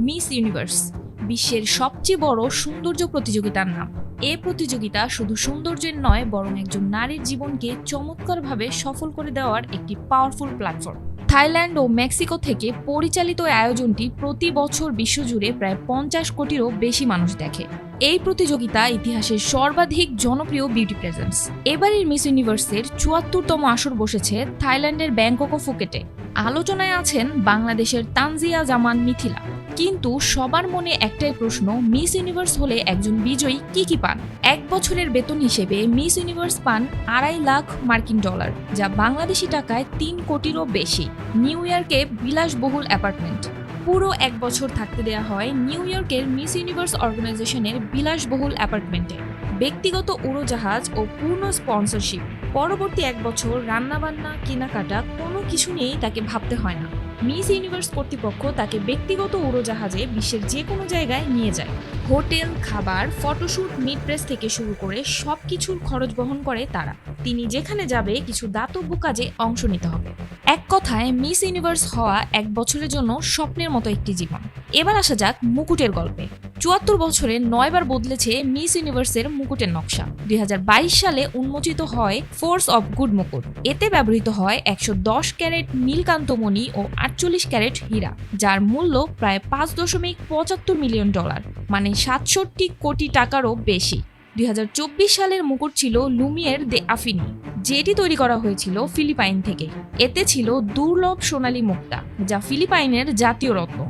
Miss universe, বিশ্বের সবচেয়ে বড় সৌন্দর্য প্রতিযোগিতার নাম। এ প্রতিযোগিতা শুধু সৌন্দর্যের নয়, বরং একজন নারীর জীবনকে চমৎকারভাবে সফল করে দেওয়ার একটি পাওয়ারফুল প্ল্যাটফর্ম থাইল্যান্ড ও মেক্সিকো থেকে পরিচালিত আয়োজনটি প্রতি বছর বিশ্বজুড়ে প্রায় পঞ্চাশ কোটিরও বেশি মানুষ দেখে। এই প্রতিযোগিতা ইতিহাসের সর্বাধিক জনপ্রিয় বিউটি প্রেজেন্স এবারের মিস ইউনিভার্সের চুয়াত্তরতম আসর বসেছে থাইল্যান্ডের ব্যাংকক ও ফুকেটে। আলোচনায় আছেন বাংলাদেশের তানজিয়া জামান মিথিলা। কিন্তু সবার মনে একটাই প্রশ্ন, মিস ইউনিভার্স হলে একজন বিজয়ী কি কি পান? এক বছরের বেতন হিসেবে মিস ইউনিভার্স পান আড়াই লাখ মার্কিন ডলার, যা বাংলাদেশি টাকায় তিন কোটিরও বেশি। নিউ ইয়র্কে বিলাসবহুল অ্যাপার্টমেন্ট। পুরো এক বছর থাকতে দেয়া হয় নিউ ইয়র্কের মিস ইউনিভার্স অর্গানাইজেশনের বিলাসবহুল অ্যাপার্টমেন্টে। ব্যক্তিগত উড়োজাহাজ ও পূর্ণ স্পন্সরশিপ। পরবর্তী এক বছর রান্নাবান্না, কেনাকাটা কোনো কিছু নিয়েই তাকে ভাবতে হয় না। মিস ইউনিভার্স কর্তৃপক্ষ তাকে ব্যক্তিগত উড়োজাহাজে বিশ্বের যে কোনো জায়গায় নিয়ে যায়। হোটেল, খাবার ফটোশ্যুট মিড প্রেস থেকে শুরু করে সব কিছুর খরচ বহন করে তারা। তিনি যেখানে যাবে কিছু দাতব্য কাজে অংশ নিতে হবে। এক কথায়, মিস ইউনিভার্স হওয়া এক বছরের জন্য স্বপ্নের মতো একটি জীবন। এবার আসা যাক মুকুটের গল্পে। চুয়াত্তর বছরে নয়বার বদলেছে মিস ইউনিভার্সের মুকুটের নকশা। দুই হাজার বাইশ সালে উন্মোচিত হয় ফোর্স অব গুড মুকুট। এতে ব্যবহৃত হয় একশো দশ ক্যারেট নীলকান্তমণি ও আটচল্লিশ ক্যারেট হীরা, যার মূল্য প্রায় পাঁচ দশমিক পঁচাত্তর মিলিয়ন ডলার মানে সাতষট্টি কোটি টাকারও বেশি। দুই হাজার চব্বিশ সালের মুকুট ছিল লুমিয়ের দে আফিনি, যেটি তৈরি করা হয়েছিল ফিলিপাইন থেকে। এতে ছিল দুর্লভ সোনালী মুক্তা, যা ফিলিপাইনের জাতীয় রত্ন।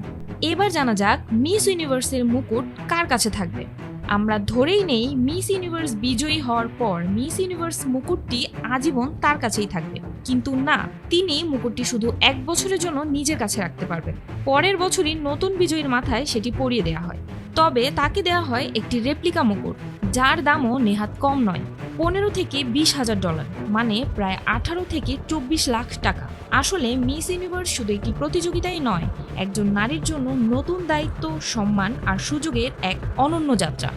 এবার জানা যাক মিস ইউনিভার্সের মুকুট কার কাছে থাকবে। আমরা ধরেই নেই মিস ইউনিভার্স বিজয়ী হওয়ার পর মিস ইউনিভার্স মুকুটটি আজীবন তার কাছেই থাকবে। কিন্তু না, তিনি মুকুটটি শুধু এক বছরের জন্য নিজের কাছে রাখতে পারবেন পরের বছরই নতুন বিজয়ীর মাথায় সেটি পরিয়ে দেওয়া হয়। তবে তাকে দেওয়া হয় একটি রেপ্লিকা মুকুট, যার দামও নেহাত কম নয়। পনেরো থেকে বিশ হাজার ডলার মানে প্রায় আঠারো থেকে চব্বিশ লাখ টাকা। আসলে মিস ইউনিভার্স শুধু একটি প্রতিযোগিতাই নয়, একজন নারীর জন্য নতুন দায়িত্ব, সম্মান আর সুযোগের এক অনন্য যাত্রা।